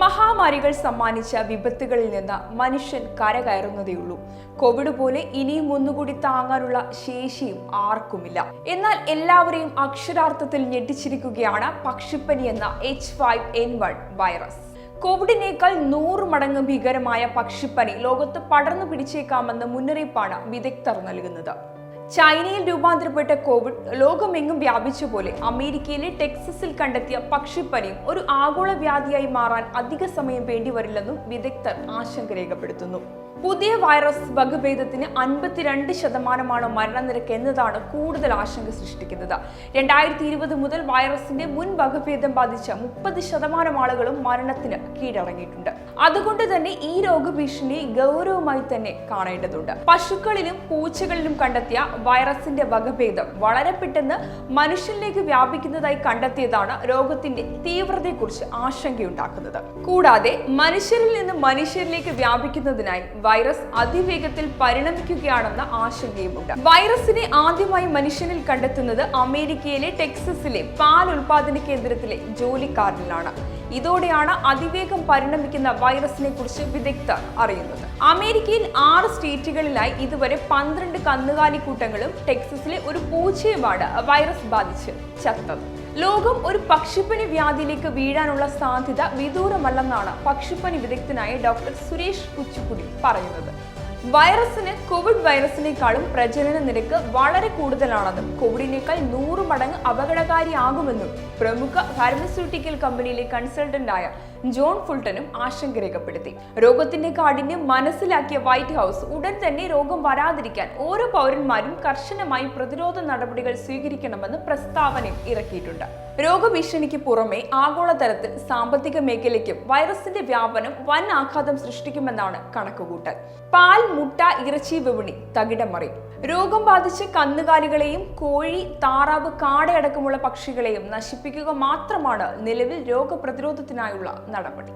മഹാമാരികൾ സമ്മാനിച്ച വിപത്തുകളിൽ നിന്ന് മനുഷ്യൻ കരകയറുന്നതേയുള്ളൂ. കോവിഡ് പോലെ ഇനിയും ഒന്നുകൂടി താങ്ങാനുള്ള ശേഷിയും ആർക്കുമില്ല. എന്നാൽ എല്ലാവരെയും അക്ഷരാർത്ഥത്തിൽ ഞെട്ടിച്ചിരിക്കുകയാണ് പക്ഷിപ്പനി എന്ന H five N one virus കോവിഡിനേക്കാൾ നൂറ് മടങ്ങ് ഭീകരമായ പക്ഷിപ്പനി ലോകത്ത് പടർന്നു പിടിച്ചേക്കാമെന്ന മുന്നറിയിപ്പാണ് വിദഗ്ധർ നൽകുന്നത്. ചൈനയിൽ രൂപാന്തരപ്പെട്ട കോവിഡ് ലോകമെങ്ങും വ്യാപിച്ച പോലെ അമേരിക്കയിലെ ടെക്സസിൽ കണ്ടെത്തിയ പക്ഷിപ്പനിയും ഒരു ആഗോള വ്യാധിയായി മാറാൻ അധിക സമയം വേണ്ടിവരില്ലെന്നും വിദഗ്ധർ ആശങ്ക രേഖപ്പെടുത്തുന്നു. പുതിയ വൈറസ് വകഭേദത്തിന് അൻപത്തിരണ്ട് ശതമാനമാണ് മരണനിരക്ക് എന്നതാണ് കൂടുതൽ ആശങ്ക സൃഷ്ടിക്കുന്നത്. രണ്ടായിരത്തി ഇരുപത് മുതൽ വൈറസിന്റെ മുൻ വകഭേദം ബാധിച്ച മുപ്പത് ശതമാനം ആളുകളും മരണത്തിന് കീഴടങ്ങിയിട്ടുണ്ട്. അതുകൊണ്ട് തന്നെ ഈ രോഗഭീഷണി ഗൗരവമായി തന്നെ കാണേണ്ടതുണ്ട്. പശുക്കളിലും പൂച്ചകളിലും കണ്ടെത്തിയ വൈറസിന്റെ വകഭേദം വളരെ പെട്ടെന്ന് മനുഷ്യനിലേക്ക് വ്യാപിക്കുന്നതായി കണ്ടെത്തിയതാണ് രോഗത്തിന്റെ തീവ്രതയെക്കുറിച്ച് ആശങ്കയുണ്ടാക്കുന്നത്. കൂടാതെ മനുഷ്യരിൽ നിന്ന് മനുഷ്യരിലേക്ക് വ്യാപിക്കുന്നതിനായി വൈറസ് അതിവേഗത്തിൽ പരിണമിക്കുകയാണെന്ന ആശങ്കയുമുണ്ട്. വൈറസിനെ ആദ്യമായി മനുഷ്യനിൽ കണ്ടെത്തുന്നത് അമേരിക്കയിലെ ടെക്സസിലെ പാൽ ഉൽപാദന കേന്ദ്രത്തിലെ ജോലിക്കാരനിലാണ്. ഇതോടെയാണ് അതിവേഗം പരിണമിക്കുന്ന വൈറസിനെ കുറിച്ച് വിദഗ്ധർ അറിയുന്നത്. അമേരിക്കയിൽ ആറ് സ്റ്റേറ്റുകളിലായി ഇതുവരെ പന്ത്രണ്ട് കന്നുകാലിക്കൂട്ടങ്ങളും ടെക്സസിലെ ഒരു പൂച്ചയുമാണ് വൈറസ് ബാധിച്ച് ചത്തത്. ലോകം ഒരു പക്ഷിപ്പനി വ്യാധിയിലേക്ക് വീഴാനുള്ള സാധ്യത വിദൂരമല്ലെന്നാണ് പക്ഷിപ്പനി വിദഗ്ധനായ ഡോക്ടർ സുരേഷ് കുച്ചുക്കുടി പറയുന്നത്. വൈറസിന് കോവിഡ് വൈറസിനേക്കാളും പ്രജനന നിരക്ക് വളരെ കൂടുതലാണെന്നും കോവിഡിനേക്കാൾ നൂറ് മടങ്ങ് അപകടകാരിയാകുമെന്നും പ്രമുഖ ഫാർമസ്യൂട്ടിക്കൽ കമ്പനിയിലെ കൺസൾട്ടന്റായ ജോൺ ഫുൾട്ടനും ആശങ്ക രേഖപ്പെടുത്തി. രോഗത്തിന്റെ കാഠിന്യം മനസ്സിലാക്കിയ വൈറ്റ് ഹൗസ് ഉടൻ തന്നെ രോഗം വരാതിരിക്കാൻ ഓരോ പൗരന്മാരും കർശനമായി പ്രതിരോധ നടപടികൾ സ്വീകരിക്കണമെന്ന് പ്രസ്താവനയും ഇറക്കിയിട്ടുണ്ട്. രോഗഭീഷണിക്ക് പുറമെ ആഗോളതലത്തിൽ സാമ്പത്തിക മേഖലയ്ക്കും വൈറസിന്റെ വ്യാപനം വൻ ആഘാതം സൃഷ്ടിക്കുമെന്നാണ് കണക്കുകൂട്ടൽ. പാൽ മുട്ട ഇറച്ചി വിപണി തകിടം മറിയും രോഗം ബാധിച്ച് കന്നുകാലികളെയും കോഴി താറാവ് കാടയടക്കമുള്ള പക്ഷികളെയും നശിപ്പിക്കുക മാത്രമാണ് നിലവിൽ രോഗപ്രതിരോധത്തിനായുള്ള നടപടി.